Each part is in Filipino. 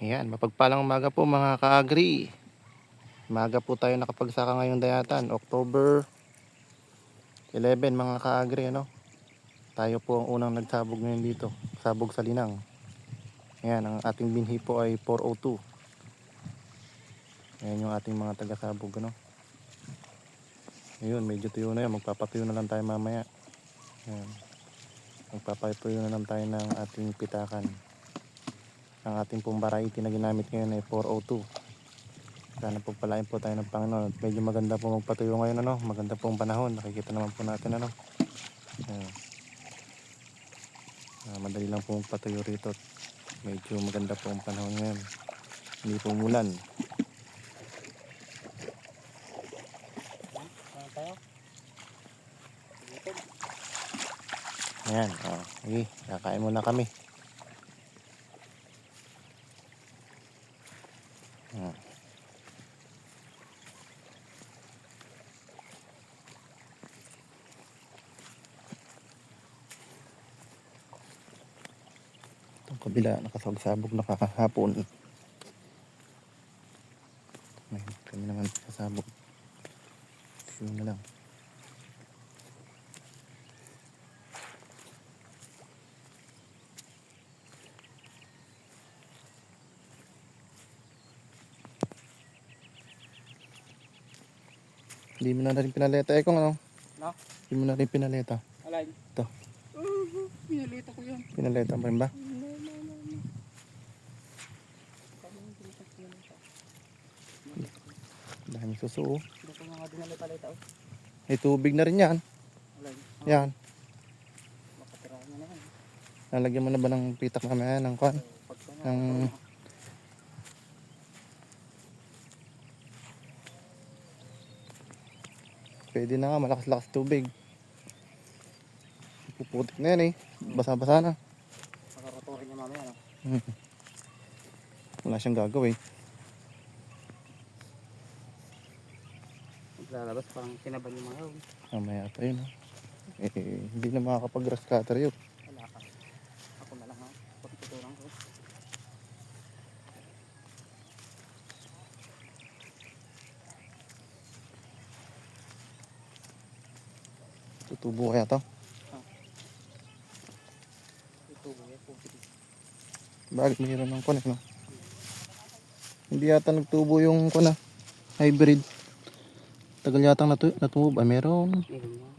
Ayan, mapagpalang umaga po mga ka-agri. Umaga po tayo nakapagsaka ngayong dayatan, October 11 mga ka-agri ano. Tayo po ang unang nagsabog ngayon dito, sabog sa linang. Ayan, ang ating binhi po ay 402. Ayan yung ating mga taga-sabog ano. Ayun, medyo tuyo na yan, magpapatuyo na lang tayo mamaya. Ayan. Magpapatuyo na lang tayo ng ating pitakan ang ating pong variety na ginamit ngayon ay 402 sana po palain po tayo ng Panginoon. At medyo maganda po magpatuyo ngayon ano? Maganda pong panahon. Nakikita naman po natin ano? Ayan. Ah, madali lang po magpatuyo rito. Medyo maganda po ang panahon ngayon. Hindi po umulan. Tayo? ayan oh, sige kakain muna kami Ayan. Itong kabila, nakasagsabog na kakahapon. May kami naman sasabog. Yun na lang. Hindi mo na rin pinaleta eh kung ano. No? Hindi mo na rin pinaleta. Alay. Ito. Uh, pinalita ko yan. Pinaleta mo rin ba? No, no, no, no. Dami suso. oh. Hindi ko mga dinalita-lita. oh. May tubig na rin yan. Alay. Yan. Makatirahan na yan. Lalagyan mo na ba ng pitak mamaya ng kwan? Pagka na. Ang- Pwede na nga, malakas-lakas tubig. Puputik na yan eh. Basa-basa na. Makakaturin niya mamaya. No? Wala siyang gagawin. Lalabas parang tinaban yung mga yun. Mamaya pa yun ha. Eh, hindi na makakapag-grass cutter yun. Wala ka. Ako na lang ha. Pagtuturan ko. Tutubo kaya to. Ito buhay po. Bakit mayroon ng connect no? Hindi yata nagtubo yung kuna hybrid. Tagal yata natu natubo ba? Meron. Meron yan.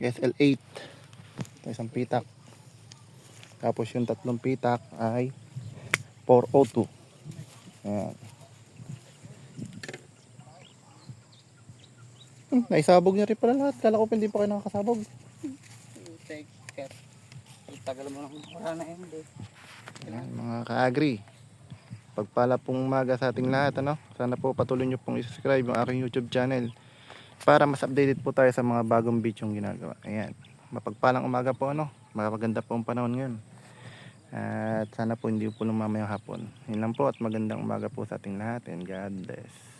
SL8. Ito isang pitak. Tapos yung tatlong pitak ay 402. Ayan. Hmm, naisabog niya rin pala lahat. Kala ko pa hindi pa kayo nakakasabog. Take care. Tagal mo nang wala na yun. Hindi. Ayan, mga ka-agri. Pagpala pong umaga sa ating lahat, ano? Sana po patuloy nyo pong i-subscribe yung aking YouTube channel para mas updated po tayo sa mga bagong video yung ginagawa. Ayan. Mapagpalang umaga po, ano? Maganda po ang panahon ngayon. At sana po hindi po lumamayang hapon. Yun lang po at magandang umaga po sa ating lahat and God bless.